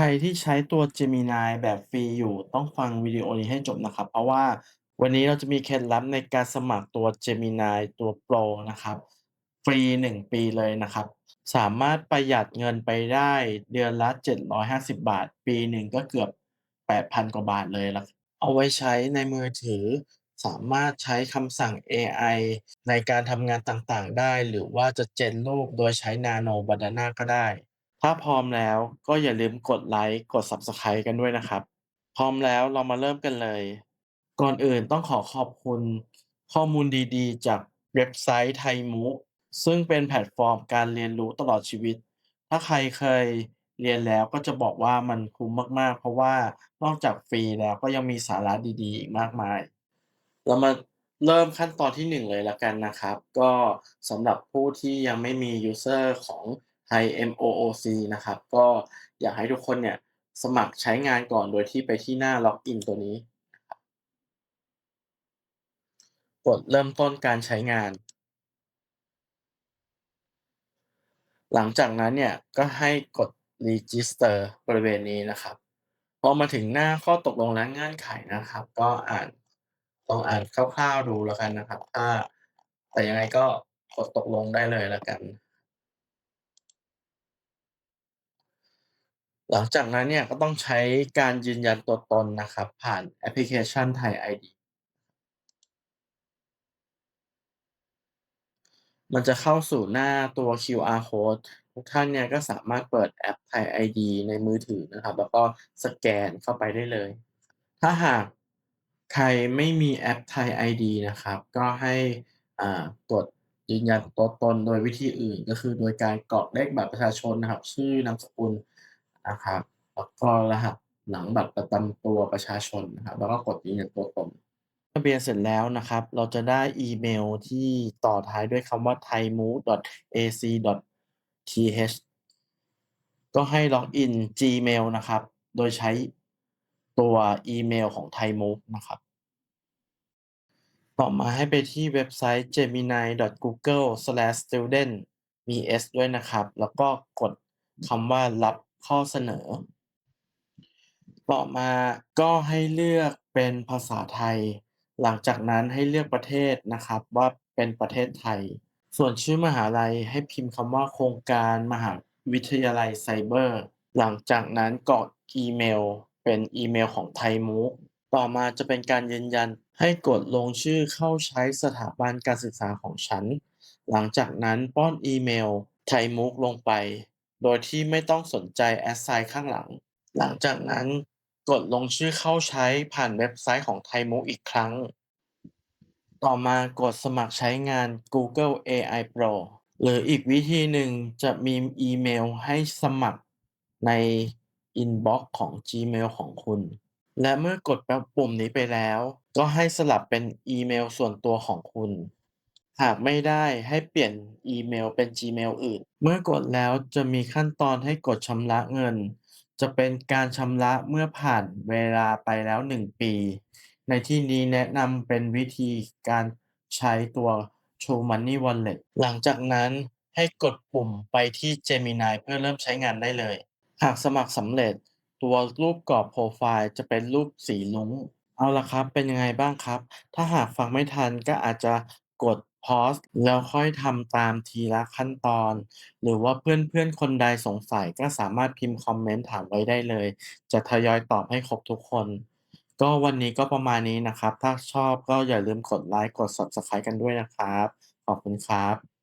ใครที่ใช้ตัว Gemini แบบฟรีอยู่ ต้องฟังวิดีโอนี้ให้จบนะครับ เพราะว่าวันนี้เราจะมีเคล็ดลับในการสมัครตัว Gemini ตัว Pro นะครับ ฟรี 1 ปีเลยนะครับ สามารถประหยัดเงินไปได้เดือนละ 750บบาท ปีหนึ่งก็เกือบ 8,000 กว่าบาทเลยละเอาไว้ใช้ในมือถือ สามารถใช้คำสั่งเอไอในการทำงานต่างๆ ได้ หรือว่าจะเจนรูปโดยใช้ Nano Banana ก็ได้ ถ้าพร้อมแล้วก็อย่าลืมกดไลค์ กด Subscribe กันด้วยนะครับ พร้อมแล้วเรามาเริ่มกันเลย ก่อนอื่นต้องขอขอบคุณข้อมูลดีๆ จากเว็บไซต์ไทยมุซึ่งเป็นแพลตฟอร์มการเรียนรู้ตลอดชีวิต ถ้าใครเคยเรียนแล้วก็จะบอกว่ามันคุ้มมากๆ เพราะว่านอกจากฟรีแล้วก็ยังมีสาระดีๆ อีกมากมาย เรามาเริ่มขั้นตอนที่1เลยล้วกันนะครับ ก็สำหรับผู้ที่ยังไม่มียูเซอร์ของ Thai MOOC นะครับ ก็อยากให้ทุกคนเนี่ยสมัครใช้งานก่อนโดยที่ไปที่หน้าล็อกอินตัวนี้ กดเริ่มต้นการใช้งาน หลังจากนั้นเนี่ยก็ให้กด Register บริเวณนี้นะครับ พอมาถึงหน้าข้อตกลงและเงื่อนไขนะครับ ก็อ่านลองอ่านคร่าวๆดูแล้วกันนะครับ ถ้าแต่ยังไงก็กดตกลงได้เลยแล้วกัน หลังจากนั้นเนี่ยก็ต้องใช้การยืนยันตัวตนนะครับ ผ่านแอปพลิเคชัน Thai ID มันจะเข้าสู่หน้าตัว QR Code ทุกท่านเนี่ยก็สามารถเปิดแอป Thai ID ในมือถือนะครับ แล้วก็สแกนเข้าไปได้เลย ถ้าหากใครไม่มีแอป Thai ID นะครับ ก็ให้อ่ากดยืนยันตัวตนโดยวิธีอื่น ก็คือโดยการกรอกเลขบัตรประชาชนนะครับ ชื่อนามสกุล นะครับแล้วก็รหัสหลังบัตรประจำตัวประชาชนนะครับ แล้วก็กดยืนยันตัวตนทะเบียนเสร็จแล้วนะครับ เราจะได้อีเมลที่ต่อท้ายด้วยคำว่า thaiMove.ac.th ก็ให้ล็อกอิน Gmail นะครับ โดยใช้ตัวอีเมลของ ThaiMove นะครับต่อมาให้ไปที่เว็บไซต์ gemini.google/student มี s ด้วยนะครับ แล้วก็กดคำว่ารับ ข้อเสนอ ต่อมาก็ให้เลือกเป็นภาษาไทย หลังจากนั้นให้เลือกประเทศนะครับว่าเป็นประเทศไทย ส่วนชื่อมหาลัยให้พิมพ์คำว่าโครงการมหาวิทยาลัยไซเบอร์ หลังจากนั้นกรอกอีเมล เป็นอีเมลของไทยมุกต่อมาจะเป็นการยืนยันให้กดลงชื่อเข้าใช้สถาบันการศึกษาของฉัน หลังจากนั้นป้อนอีเมลไทยมุกลงไป โดยที่ไม่ต้องสนใจแอสไซน์ข้างหลัง หลังจากนั้นกดลงชื่อเข้าใช้ผ่านเว็บไซต์ของไทมุอีกครั้ง ต่อมากดสมัครใช้งาน Google AI Pro หรืออีกวิธีหนึ่งจะมีอีเมลให้สมัครในอินบ็อกซ์ของ Gmail ของคุณ และเมื่อกดปุ่มนี้ไปแล้ว ก็ให้สลับเป็นอีเมลส่วนตัวของคุณ หากไม่ได้ให้เปลี่ยนอีเมลเป็น Gmail อื่น เมื่อกดแล้วจะมีขั้นตอนให้กดชำระเงิน จะเป็นการชำระเมื่อผ่านเวลาไปแล้ว 1 ปี ในที่นี้แนะนำเป็นวิธีการใช้ตัว True Money Wallet หลังจากนั้นให้กดปุ่มไปที่ Gemini เพื่อเริ่มใช้งานได้เลย หากสมัครสำเร็จ ตัวรูปกรอบโปรไฟล์จะเป็นรูปสีลุ้ง เอาละครับ เป็นยังไงบ้างครับ ถ้าหากฟังไม่ทันก็อาจจะกด พอสแล้วค่อยทำตามทีละขั้นตอน หรือว่าเพื่อนๆ คนใดสงสัยก็สามารถพิมพ์คอมเมนต์ถามไว้ได้เลย จะทยอยตอบให้ครบทุกคน ก็วันนี้ก็ประมาณนี้นะครับ ถ้าชอบก็อย่าลืมกดไลค์ กด Subscribe กันด้วยนะครับ ขอบคุณครับ